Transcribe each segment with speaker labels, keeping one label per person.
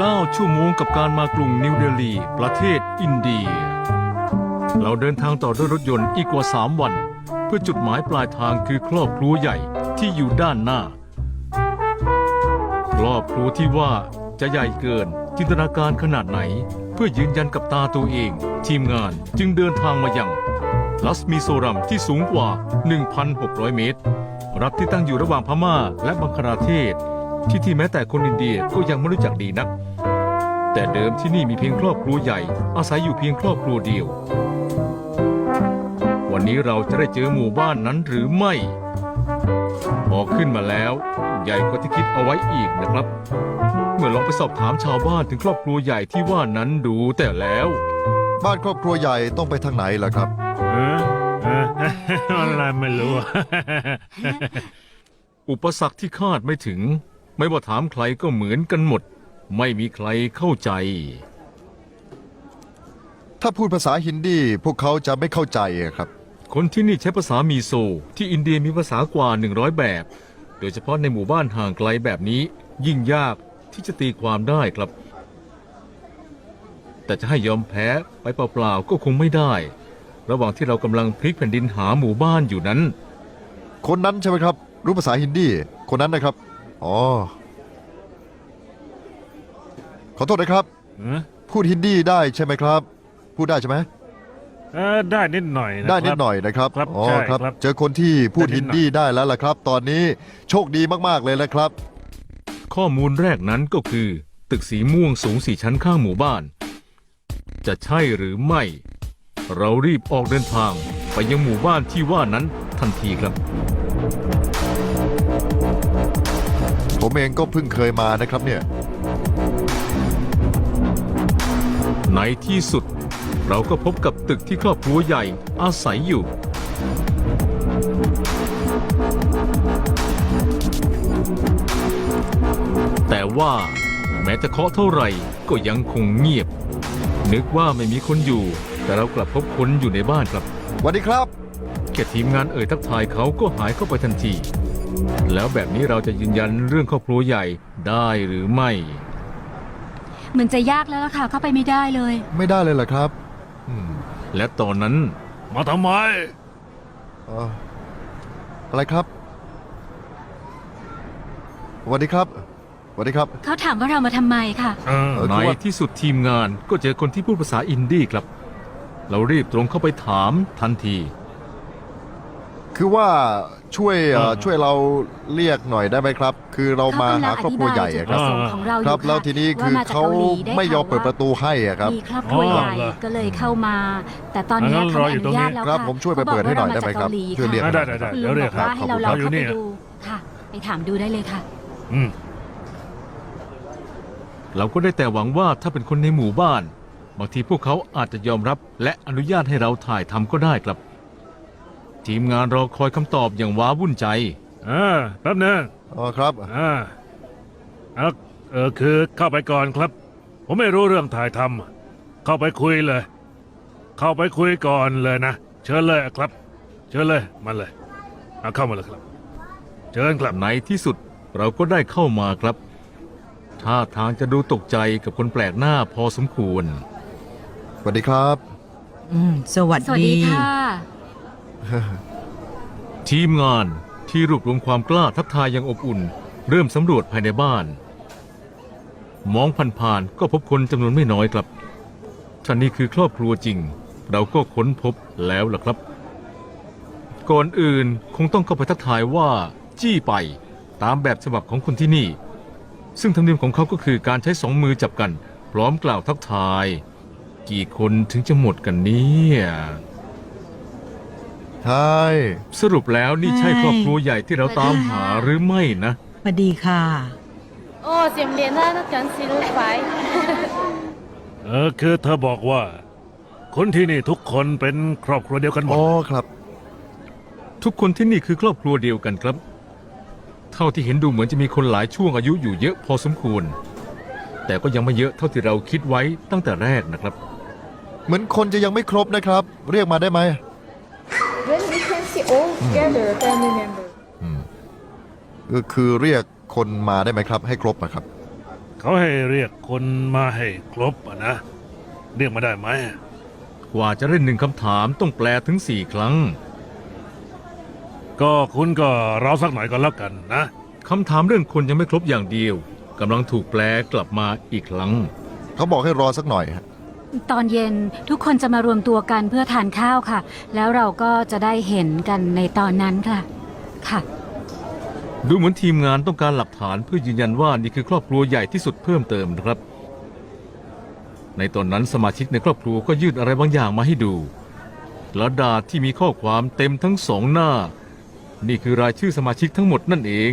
Speaker 1: 9 ชั่วโมงกับการมากรุงนิวเดลี ประเทศอินเดีย เราเดินทางต่อด้วยรถยนต์อีกกว่า 3 วัน เพื่อจุดหมายปลายทางคือครอบครัวใหญ่ที่อยู่ด้านหน้า ครอบครัวที่ว่าจะใหญ่เกินจินตนาการขนาดไหน เพื่อยืนยันกับตาตัวเอง ทีมงานจึงเดินทางมายังลัสมีโซรัมที่สูงกว่า 1,600 เมตร รัฐที่ตั้งอยู่ระหว่างพม่าและบังคลาเทศ ที่ที่แม้แต่คนอินเดียก็ยังไม่รู้จักดีนัก แต่เดิมที่นี่มีเพียงครอบครัวใหญ่ อาศัยอยู่เพียงครอบครัวเดียว วันนี้เราจะได้เจอหมู่บ้านนั้นหรือไม่พอขึ้นมาแล้ว ใหญ่กว่าที่คิดเอาไว้อีกนะครับ เมื่อลองไปสอบถามชาวบ้านถึงครอบครัวใหญ่ที่ว่านั้นดูแต่แล้ว
Speaker 2: บ้านครอบครัวใหญ่ต้องไปทางไหนล่ะครับ
Speaker 3: เออเอออะไรไม่รู้อะ
Speaker 1: อุปสรรคที่คาดไม่ถึง ไม่ว่าถามใครก็เหมือนกันหมด ไม่มีใครเข้าใจ
Speaker 2: ถ้าพูดภาษาฮินดีพวกเขาจะไม่เข้าใจอะครับ
Speaker 1: คนที่นี่ใช้ภาษามีโซ ที่อินเดียมีภาษากว่า 100 แบบ โดยเฉพาะในหมู่บ้านห่างไกลแบบนี้ ยิ่งยากที่จะตีความได้ครับ แต่จะให้ยอมแพ้ไปเปล่าๆก็คงไม่ได้ ระหว่างที่เรากำลังพลิกแผ่นดินหาหมู่บ้านอยู่นั้น
Speaker 2: คนนั้นใช่ไหมครับ รู้ภาษาฮินดี คนนั้นนะครับ อ๋อ ขอโทษนะครับ
Speaker 3: เออ
Speaker 2: พูดฮินดีได้ใช่ไหมครับ พูดได้ใช่ไหม
Speaker 3: เออได้นิดหน่อยะ
Speaker 2: ได้นิด
Speaker 3: ครับ
Speaker 2: หน่อยนะครับ
Speaker 3: ครับ
Speaker 2: อ๋อ
Speaker 3: ใช่
Speaker 2: ครับ
Speaker 3: ครับ
Speaker 2: เจอคนที่พูด
Speaker 3: ได้นิ
Speaker 2: ฮิ
Speaker 3: ด
Speaker 2: น
Speaker 3: หน่อย
Speaker 2: ดีได้แล้วล่ะครับ ตอนนี้โชคดีมากๆเลยนะครับ
Speaker 1: ข้อมูลแรกนั้นก็คือ ตึกสีม่วงสูงสี่ชั้นข้างหมู่บ้าน จะใช่หรือไม่ เรารีบออกเดินทางไปยังหมู่บ้านที่ว่านั้นทันทีครับ
Speaker 2: ผมเองก็เพิ่งเคยมานะครับเนี่ย
Speaker 1: ในที่สุด เราก็พบกับตึกที่ครอบครัวใหญ่อาศัยอยู่ แต่ว่าแม้จะเคาะเท่าไหร่ก็ยังคงเงียบ นึกว่าไม่มีคนอยู่ แต่เรากลับพบคนอยู่ในบ้านครับ
Speaker 2: สวัสดีครับ
Speaker 1: แค่ทีมงานเอ่ยทักทายเขาก็หายเข้าไปทันที แล้วแบบนี้เราจะยืนยันเรื่องครอบครัวใหญ่ได้หรือไม่
Speaker 4: เหมือนจะยากแล้วล่ะค่ะเข้าไปไม่ได้เลย
Speaker 2: ไม่ได้เลยเหรอครับอืม
Speaker 1: และตอนนั้น
Speaker 3: มาทำไม
Speaker 2: เอ่ออะไรครับสวัสดีครับสวัสดีครับ
Speaker 4: เขาถามว่าเรามาทำไมค่ะ
Speaker 3: เออ
Speaker 2: เออ
Speaker 1: ใน
Speaker 2: คือว่า
Speaker 1: ที่สุดทีมงานก็เจอคนที่พูดภาษาอินดี้ครับ เรารีบตรงเข้าไปถามทันที
Speaker 2: คือว่า ช่วยเอ่อช่วยเราเรียกหน่อยได้ไหมครับ คือเรามาหาครอบครัวใหญ่อะครับ
Speaker 4: เขากำลังอธิบายจุดประสงค์ของเราอยู่
Speaker 2: ครับ
Speaker 4: ค่ะ
Speaker 2: แล้วทีนี้คือ
Speaker 4: ว่จ
Speaker 2: เขา
Speaker 4: กหลีด้
Speaker 2: ไม่ยอม
Speaker 4: ข่าว
Speaker 2: เปิดประตูให้อะครับ
Speaker 4: มีครอบครัวใหญ่
Speaker 3: อ๋อเหรอ
Speaker 4: ก็เลยเข้ามา แต่ตอนนี้
Speaker 3: งั้น
Speaker 4: เขา
Speaker 3: รอ
Speaker 4: ไม่
Speaker 3: อยู่
Speaker 4: อ
Speaker 3: ตรง
Speaker 4: นุ
Speaker 3: นี้
Speaker 4: ญาตแล้ว
Speaker 2: ครับ
Speaker 4: ค่ะ
Speaker 2: ผมช่วยไปเปิดให้หน่อยได้ไหมครับ
Speaker 4: เขาอกว่าาาจาก
Speaker 2: ช่วยเรียก
Speaker 4: กาหลี
Speaker 3: ได้ได้ได้
Speaker 4: คุณ
Speaker 3: เดี๋
Speaker 4: ลุ
Speaker 3: ยว
Speaker 4: ง
Speaker 3: เรี
Speaker 4: บ
Speaker 3: ย
Speaker 4: อกกว่าให้เรา
Speaker 2: ครั
Speaker 4: เรา
Speaker 2: บ
Speaker 4: เข้าไป
Speaker 3: อยู่นี่
Speaker 4: ดูค่ะ ไปถามดูได้เลยค่ะ
Speaker 3: อืม
Speaker 1: เราก็ได้แต่หวังว่าถ้าเป็นคนในหมู่บ้าน บางทีพวกเขาอาจจะยอมรับและอนุญาตให้เราถ่ายทำก็ได้ครับ ทีมงานรอคอยคำตอบอย่างว้าวุ่นใจ
Speaker 3: เออแป๊บนึง
Speaker 2: อ๋อครับ
Speaker 3: อ่าเอาเออคือเข้าไปก่อนครับ ผมไม่รู้เรื่องถ่ายทำเข้าไปคุยเลย เข้าไปคุยก่อนเลยนะ เชิญเลยครับ เชิญเลยมาเลยเอาเข้ามาเลยครับ เชิญครับ
Speaker 1: ในที่สุดเราก็ได้เข้ามาครับท่าทางจะดูตกใจกับคนแปลกหน้าพอสมควร
Speaker 2: สวัสดีครับ
Speaker 5: อืมสวัส
Speaker 4: สวัส
Speaker 5: ดี
Speaker 4: ดีค่ะ
Speaker 1: ทีมงานที่รวบรวมความกล้าทักทายอย่างอบอุ่น เริ่มสำรวจภายในบ้าน มองผ่านๆก็พบคนจำนวนไม่น้อยครับท่านนี้คือครอบครัวจริง เราก็ค้นพบแล้วล่ะครับ ก่อนอื่นคงต้องเข้าไปทักทายว่า จี้ไป ตามแบบฉบับของคนที่นี่ ซึ่งธรรมเนียมของเขาก็คือการใช้สองมือจับกัน พร้อมกล่าวทักทาย กี่คนถึงจะหมดกันเนี่ย
Speaker 2: ใช่
Speaker 1: สรุปแล้วนี่ใช่ครอบครัวใหญ่ที่เราตามหาหรือไม่นะ
Speaker 5: มาดีค่ะ
Speaker 6: โอ้เสียมเรียนน่านักจันซิลไฟ
Speaker 3: เออคือเธอบอกว่า คนที่นี่ทุกคนเป็นครอบครัวเดียวกันหมด
Speaker 2: อ๋อครับ
Speaker 1: ทุกคนที่นี่คือครอบครัวเดียวกันครับ เท่าที่เห็นดูเหมือนจะมีคนหลายช่วงอายุอยู่เยอะพอสมควร แต่ก็ยังไม่เยอะเท่าที่เราคิดไว้ตั้งแต่แรกนะครับ
Speaker 2: เหมือนคนจะยังไม่ครบนะครับ เรียกมาได้ไหม
Speaker 6: we can see all together family member.
Speaker 2: ก็คือเรียกคนมาได้ไหมครับ ให้ครบนะครับ
Speaker 3: เขาให้เรียกคนมาให้ครบอะนะ เรียกมาได้ไหม
Speaker 1: กว่าจะเล่นหนึ่งคำถามต้องแปลถึงสี่ครั้ง
Speaker 3: ก็คุณก็รอสักหน่อยก็แล้วกันนะ
Speaker 1: คำถามเรื่องคนยังไม่ครบอย่างเดียวกำลังถูกแปลกลับมาอีกครั้ง
Speaker 2: เขาบอกให้รอสักหน่อยฮะ
Speaker 4: ตอนเย็นทุกคนจะมารวมตัวกันเพื่อทานข้าวค่ะ แล้วเราก็จะได้เห็นกันในตอนนั้นค่ะ ค่ะ
Speaker 1: ดูเหมือนทีมงานต้องการหลักฐานเพื่อยืนยันว่านี่คือครอบครัวใหญ่ที่สุดเพิ่มเติมนะครับ ในตอนนั้นสมาชิกในครอบครัวก็ยื่นอะไรบางอย่างมาให้ดูกระดาษที่มีข้อความเต็มทั้งสองหน้า นี่คือรายชื่อสมาชิกทั้งหมดนั่นเอง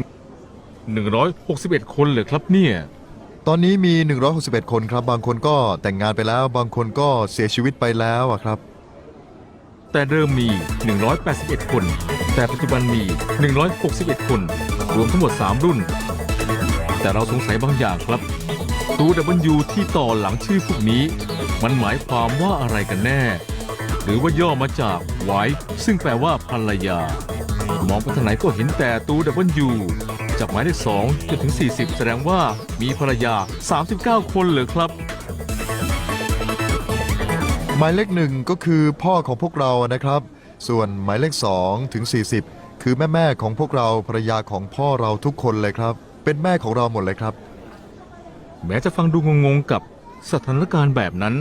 Speaker 1: 161 คนเลยครับเนี่ย
Speaker 2: ตอนนี้มี 161 คนครับ บางคนก็แต่งงานไปแล้ว บางคนก็เสียชีวิตไปแล้วอะครับ
Speaker 1: แต่เดิมมี 181 คน แต่ปัจจุบันมี 161 คน รวมทั้งหมด 3 รุ่น แต่เราสงสัยบางอย่างครับ ตัว W ที่ต่อหลังชื่อพวกนี้ มันหมายความว่าอะไรกันแน่ หรือว่าย่อมาจาก wife ซึ่งแปลว่าภรรยา มองไปทางไหนก็เห็นแต่ตัว W จากหมายเลข2จนถึง 40 แสดงว่ามีภรรยา 39 คนเลยครับ
Speaker 2: หมายเลขหนึ่งก็คือพ่อของพวกเรานะครับ ส่วนหมายเลขสองถึง 40 คือแม่แม่ๆของพวกเราภรรยาของพ่อเราทุกคนเลยครับ เป็นแม่ของเราหมดเลยครับ
Speaker 1: แม้จะฟังดูงงๆกับสถานการณ์แบบนั้น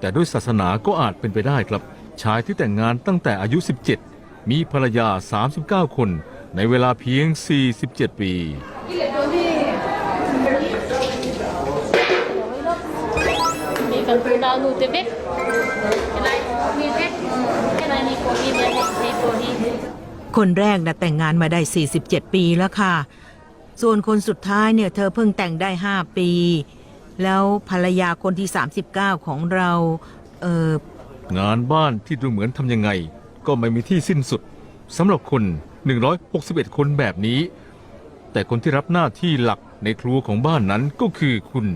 Speaker 1: แต่ด้วยศาสนาก็อาจเป็นไปได้ครับ ชายที่แต่งงานตั้งแต่อายุ 17 มีภรรยา 39 คน ในเวลาเพียง 47 ปี
Speaker 5: Mình cần cú đào nụ tế bích Cái này mi bích Cái này mi cô mi bích Mi cô mi
Speaker 7: คนแรกนะแต่งงานมาได้ 47 ปีแล้วค่ะ ส่วนคนสุดท้ายเนี่ยเธอเพิ่งแต่งได้ 5 ปี แล้วภรรยาคนที่ 39 ของเรา เอองา
Speaker 1: นบ้านที่ดูเหมือนทำยังไง ก็ไม่มีที่สิ้นสุดสำหรับคน 161 คนแบบนี้ แต่คนที่รับหน้าที่หลักในครัวของบ้านนั้นก็คือคุณ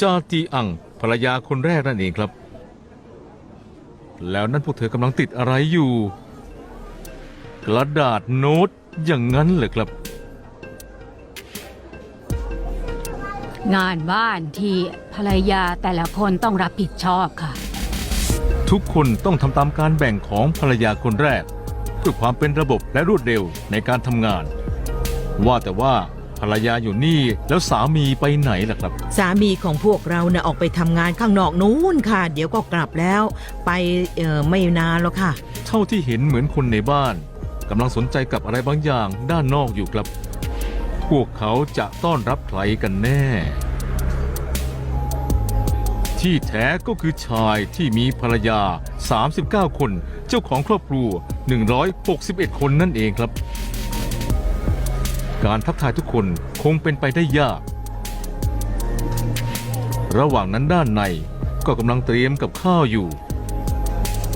Speaker 1: จาตีอังภรรยาคนแรกนั่นเองครับ แล้วนั่นพวกเธอกำลังติดอะไรอยู่ กระดาษโน้ตอย่างนั้นเหรอครับ
Speaker 4: งานบ้านที่ภรรยาแต่ละคนต้องรับผิดชอบค่ะ
Speaker 1: ทุกคนต้องทำตามการแบ่งของภรรยาคนแรก เพื่อความเป็นระบบและรวดเร็วในการทำงาน ว่าแต่ว่าภรรยาอยู่นี่แล้วสามีไปไหนล่ะครับ
Speaker 7: สามีของพวกเราเนี่ยออกไปทำงานข้างนอกนู้นค่ะ เดี๋ยวก็กลับแล้ว ไปเออไม่นานแล้วค่ะ
Speaker 1: เท่าที่เห็นเหมือนคนในบ้านกำลังสนใจกับอะไรบางอย่างด้านนอกอยู่ครับ พวกเขาจะต้อนรับใครกันแน่ ที่แท้ก็คือชายที่มีภรรยา 39 คน เจ้าของครอบครัว 161 คนนั่นเองครับ การทักทายทุกคนคงเป็นไปได้ยาก ระหว่างนั้นด้านในก็กำลังเตรียมกับข้าวอยู่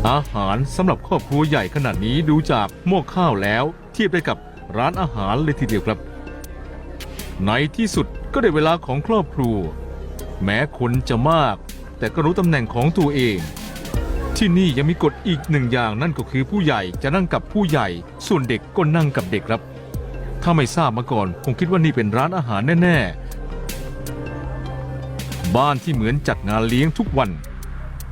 Speaker 1: อาหารสำหรับครอบครัวใหญ่ขนาดนี้ดูจากหม้อข้าวแล้ว เทียบได้กับร้านอาหารเลยทีเดียวครับ ในที่สุดก็ได้เวลาของครอบครัว แม้คนจะมาก แต่ก็รู้ตำแหน่งของตัวเอง ที่นี่ยังมีกฎอีกหนึ่งอย่างนั่นก็คือผู้ใหญ่จะนั่งกับผู้ใหญ่ ส่วนเด็กก็นั่งกับเด็กครับ ถ้าไม่ทราบมาก่อนคงคิดว่านี่เป็นร้านอาหารแน่ๆ บ้านที่เหมือนจัดงานเลี้ยงทุกวัน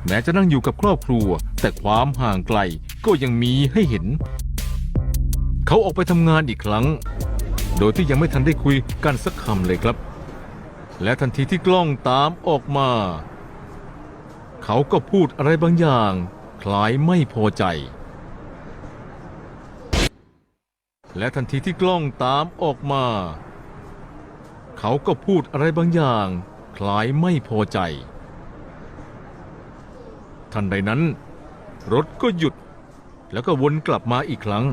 Speaker 1: แม้จะนั่งอยู่กับครอบครัว แต่ความห่างไกลก็ยังมีให้เห็น เขาออกไปทำงานอีกครั้ง โดยที่ยังไม่ทันได้คุยกันสักคำเลยครับ และทันทีที่กล้องตามออกมา เขาก็พูดอะไรบางอย่าง คล้ายไม่พอใจ และทันทีที่กล้องตามออกมา เขาก็พูดอะไรบางอย่าง คล้ายไม่พอใจ ทันใดนั้น รถก็หยุด แล้วก็วนกลับมาอีกครั้ง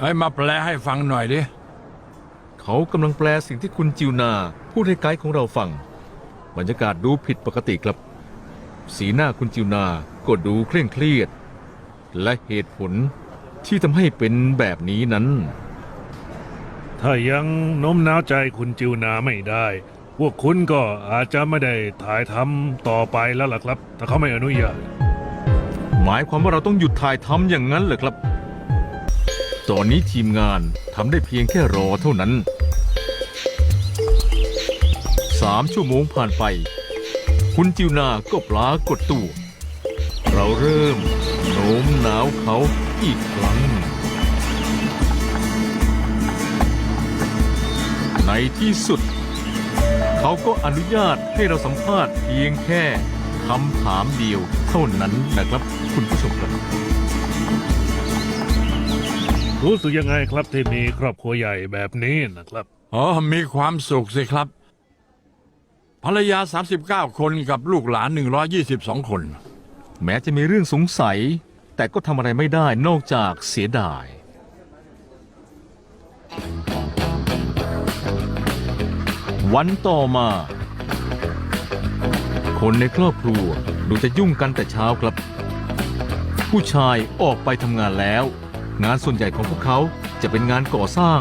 Speaker 8: ให้มาแปลให้ฟังหน่อยดิ
Speaker 1: เขากำลังแปลสิ่งที่คุณจิวนา พูดให้ไกด์ของเราฟัง บรรยากาศดูผิดปกติครับ สีหน้าคุณจิวนาก็ดูเคร่งเครียด และเหตุผลที่ทำให้เป็นแบบนี้นั้น
Speaker 3: ถ้ายังโน้มน้าวใจคุณจิวนาไม่ได้ พวกคุณก็อาจจะไม่ได้ถ่ายทำต่อไปแล้วล่ะครับ ถ้าเขาไม่อนุญาต
Speaker 1: หมายความว่าเราต้องหยุดถ่ายทำอย่างนั้นเหรอครับ ตอนนี้ทีมงานทำได้เพียงแค่รอเท่านั้นสามชั่วโมงผ่านไป คุณจิวนาก็ปรากฏตัว เราเริ่มโน้มหนาวเขาอีกครั้ง ในที่สุด เขาก็อนุญาตให้เราสัมภาษณ์เพียงแค่คำถามเดียวเท่านั้นนะครับคุณผู้ชมครับ
Speaker 3: รู้สึกยังไงครับที่มีครอบครัวใหญ่แบบนี้นะครับ
Speaker 8: อ๋อมีความสุขสิครับ ภรรยา 39 คนกับลูกหลาน 122 คน
Speaker 1: แม้จะมีเรื่องสงสัย แต่ก็ทำอะไรไม่ได้นอกจากเสียดาย วันต่อมา คนในครอบครัวดูจะยุ่งกันแต่เช้าครับ ผู้ชายออกไปทำงานแล้ว งานส่วนใหญ่ของพวกเขาจะเป็นงานก่อสร้าง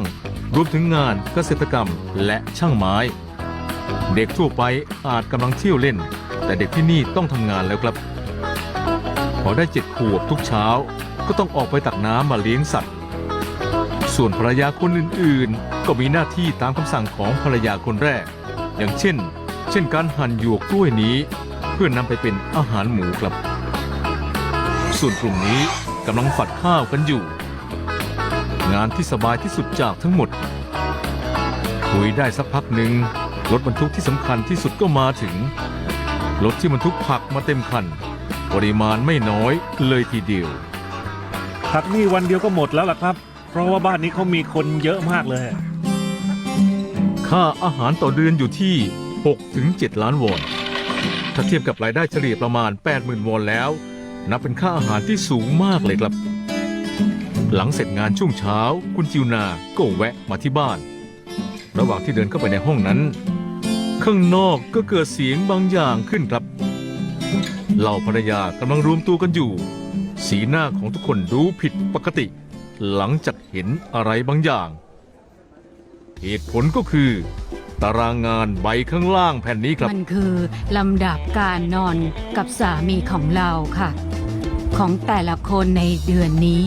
Speaker 1: รวมถึงงานเกษตรกรรมและช่างไม้ เด็กทั่วไปอาจกำลังเที่ยวเล่น แต่เด็กที่นี่ต้องทำงานแล้วครับ พอได้เจ็ดขวบทุกเช้า ก็ต้องออกไปตักน้ำมาเลี้ยงสัตว์ ส่วนภรรยาคนอื่นๆ ก็มีหน้าที่ตามคำสั่งของภรรยาคนแรก อย่างเช่น เช่นการหั่นหยวกกล้วยนี้ เพื่อนนำไปเป็นอาหารหมูครับ ส่วนกลุ่มนี้กำลังฝัดข้าวกันอยู่ งานที่สบายที่สุดจากทั้งหมดคุยได้สักพักหนึ่ง รถบรรทุกที่สำคัญที่สุดก็มาถึง รถที่บรรทุกผักมาเต็มคัน ปริมาณไม่น้อยเลยทีเดียว
Speaker 3: ผักนี่วันเดียวก็หมดแล้วล่ะครับ เพราะว่าบ้านนี้เขามีคนเยอะมากเลย
Speaker 1: ค่าอาหารต่อเดือนอยู่ที่6ถึง7ล้านวอน ถ้าเทียบกับรายได้เฉลี่ยประมาณ 80,000 วอนแล้ว นับเป็นค่าอาหารที่สูงมากเลยครับ หลังเสร็จงานช่วงเช้า คุณจิวนาก็แวะมาที่บ้าน ระหว่างที่เดินเข้าไปในห้องนั้น ข้างนอกก็เกิดเสียงบางอย่างขึ้นครับเหล่าภรรยากำลังรวมตัวกันอยู่ สีหน้าของทุกคนดูผิดปกติ หลังจากเห็นอะไรบางอย่าง เหตุผลก็คือ ตารางงานใบข้างล่างแผ่นนี้ครับ
Speaker 4: มันคือลำดับการนอนกับสามีของเราค่ะ ของแต่ละคนในเดือนนี้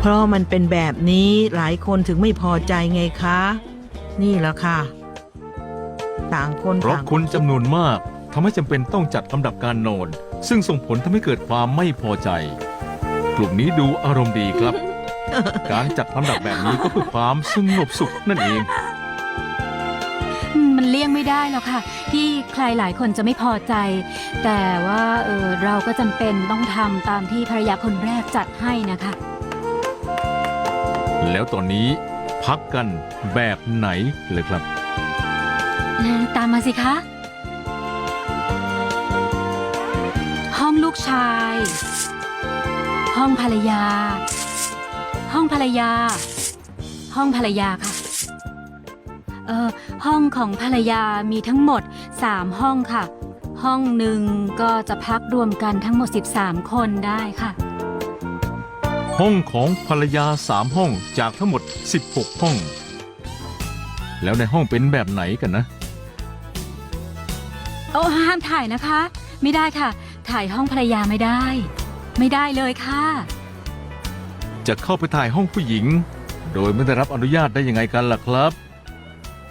Speaker 7: เพราะมันเป็นแบบนี้หลายคนถึงไม่พอใจไงคะ นี่แหละค่ะ ต่างคน
Speaker 1: เพราะ
Speaker 7: ต่าง
Speaker 1: คนจำนวนมากทำให้จำเป็นต้องจัดลำดับการนอน ซึ่งส่งผลทำให้เกิดความไม่พอใจ กลุ่มนี้ดูอารมณ์ดีครับ การจัดลำดับแบบนี้ก็เพื่อความสงบสุขนั่นเอง
Speaker 4: มันเลี่ยงไม่ได้หรอกค่ะ ที่ใครหลายคนจะไม่พอใจ แต่ว่าเออเราก็จำเป็นต้องทำตามที่ภรรยาคนแรกจัดให้นะคะ
Speaker 1: แล้วตอนนี้พักกันแบบไหนเลยครับ
Speaker 4: ตามมาสิคะ ห้องลูกชาย ห้องภรรยา ห้องภรรยา ห้องภรรยาค่ะ เออห้องของภรรยามีทั้งหมด 3 ห้องค่ะ ห้องหนึ่งก็จะพักรวมกันทั้งหมด 13 คนได้ค่ะ
Speaker 1: ห้องของภรรยาสามห้องจากทั้งหมด 16 ห้อง แล้วในห้องเป็นแบบไหนกันนะ
Speaker 4: โอ้ห้ามถ่ายนะคะ ไม่ได้ค่ะ ถ่ายห้องภรรยาไม่ได้ ไม่ได้เลยค่ะ
Speaker 1: จะเข้าไปถ่ายห้องผู้หญิง โดยไม่ได้รับอนุญาตได้ยังไงกันล่ะครับ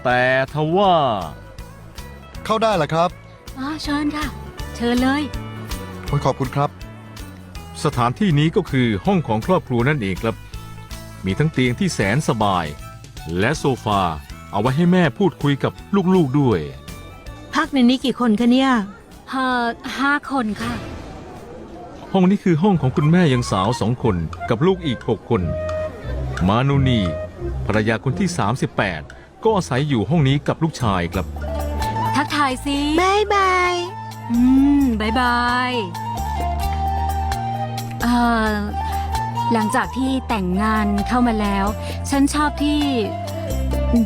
Speaker 1: แต่ทว่า
Speaker 2: เข้าได้เหรอครับ
Speaker 4: อ๋อเชิญค่ะ เชิญเลย
Speaker 2: โอ้ยขอบคุณครับ
Speaker 1: สถานที่นี้ก็คือห้องของครอบครัวนั่นเองครับ มีทั้งเตียงที่แสนสบาย และโซฟาเอาไว้ให้แม่พูดคุยกับลูกๆด้วย
Speaker 7: พักในนี้กี่คนคะเนี่ย
Speaker 4: เอ่อห้าคนค่ะ
Speaker 1: ห้องนี้คือห้องของคุณแม่ยังสาวสองคนกับลูกอีก 6 คน มานูนีภรรยาคนที่ 38 ก็อาศัยอยู่ห้องนี้กับลูกชายครับ
Speaker 4: ทักทายสิ
Speaker 7: บายบาย
Speaker 4: อืมบายบายเอ่อหลังจากที่แต่งงานเข้ามาแล้ว ฉันชอบที่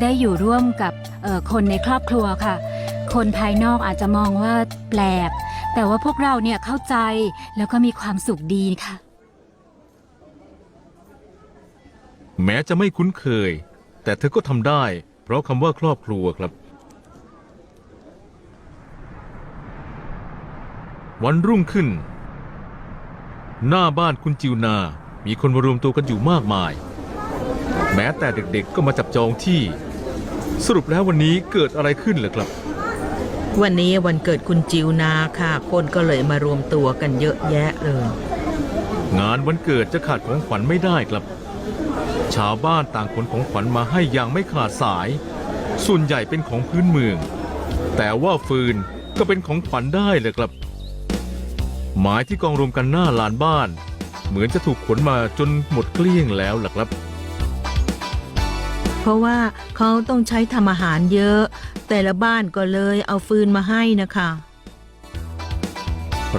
Speaker 4: ได้อยู่ร่วมกับเอ่อคนในครอบครัวค่ะ คนภายนอกอาจจะมองว่าแปลก แต่ว่าพวกเราเนี่ยเข้าใจแล้วก็มีความสุขดีค่ะ
Speaker 1: แม้จะไม่คุ้นเคย แต่เธอก็ทำได้ เพราะคำว่าครอบครัวครับ วันรุ่งขึ้น หน้าบ้านคุณจิวนา มีคนมารวมตัวกันอยู่มากมาย แม้แต่เด็กๆก็มาจับจองที่ สรุปแล้ววันนี้เกิดอะไรขึ้นเหรอครับ
Speaker 7: วันนี้วันเกิดคุณจิวนาค่ะ คนก็เลยมารวมตัวกันเยอะแยะเลย
Speaker 1: งานวันเกิดจะขาดของขวัญไม่ได้ครับ ชาวบ้านต่างขนของขวัญมาให้อย่างไม่ขาดสาย ส่วนใหญ่เป็นของพื้นเมือง แต่ว่าฟืนก็เป็นของขวัญได้เลยครับไม้ที่กองรวมกันหน้าลานบ้าน เหมือนจะถูกขนมาจนหมดเกลี้ยงแล้วล่ะครับ
Speaker 7: เพราะว่าเขาต้องใช้ทำอาหารเยอะ แต่ละบ้านก็เลยเอาฟืนมาให้นะคะ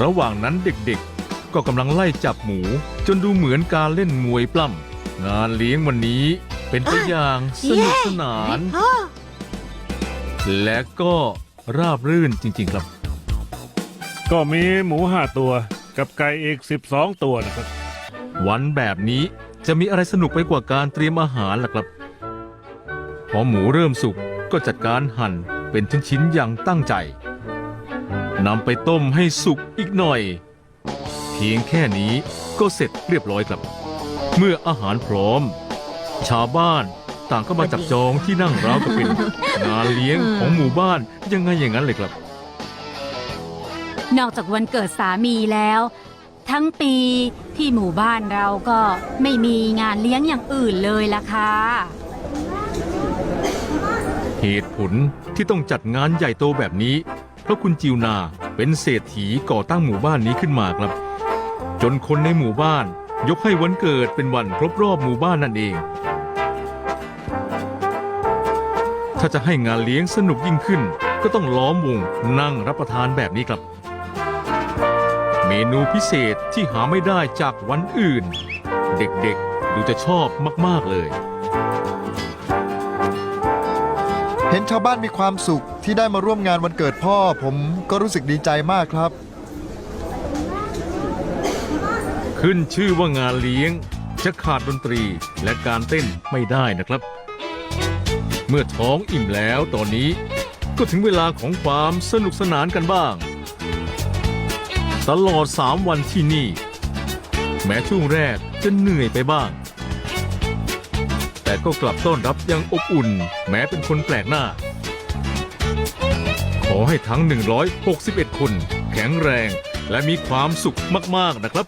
Speaker 1: ระหว่างนั้นเด็กๆ ก็กำลังไล่จับหมู จนดูเหมือนการเล่นมวยปล้ำงานเลี้ยงวันนี้เป็นไปอย่างสนุกสนาน และก็ราบรื่นจริงๆครับ
Speaker 3: ก็มีหมูห้าตัว กับไก่อีก12ตัวนะครับ
Speaker 1: วันแบบนี้จะมีอะไรสนุกไปกว่าการเตรียมอาหารล่ะครับ พอหมูเริ่มสุกก็จัดการหั่นเป็นชิ้นๆอย่างตั้งใจนำไปต้มให้สุกอีกหน่อย เพียงแค่นี้ก็เสร็จเรียบร้อยครับ เมื่ออาหารพร้อม ชาวบ้านต่างก็มาจับจองที่นั่งราวกับเป็นงานเลี้ยงของหมู่บ้านยังไงอย่างนั้นเลยครับ
Speaker 4: นอกจากวันเกิดสามีแล้ว ทั้งปีที่หมู่บ้านเราก็ไม่มีงานเลี้ยงอย่างอื่นเลยล่ะค่ะ
Speaker 1: เหตุผลที่ต้องจัดงานใหญ่โตแบบนี้ เพราะคุณจิวนาเป็นเศรษฐีก่อตั้งหมู่บ้านนี้ขึ้นมาครับ จนคนในหมู่บ้าน ยกให้วันเกิดเป็นวันครบรอบหมู่บ้านนั่นเอง ถ้าจะให้งานเลี้ยงสนุกยิ่งขึ้น ก็ต้องล้อมวงนั่งรับประทานแบบนี้ครับ เมนูพิเศษที่หาไม่ได้จากวันอื่น เด็กๆดูจะชอบมากๆเลย
Speaker 2: เห็นชาวบ้านมีความสุขที่ได้มาร่วมงานวันเกิดพ่อ ผมก็รู้สึกดีใจมากครับ
Speaker 1: ขึ้นชื่อว่างานเลี้ยง จะขาดดนตรีและการเต้นไม่ได้นะครับ เมื่อท้องอิ่มแล้วตอนนี้ ก็ถึงเวลาของความสนุกสนานกันบ้าง ตลอด 3 วันที่นี่ แม้ช่วงแรกจะเหนื่อยไปบ้าง แต่ก็กลับต้อนรับอย่างอบอุ่น แม้เป็นคนแปลกหน้า ขอให้ทั้ง 161 คน แข็งแรง และมีความสุขมาก ๆ นะครับ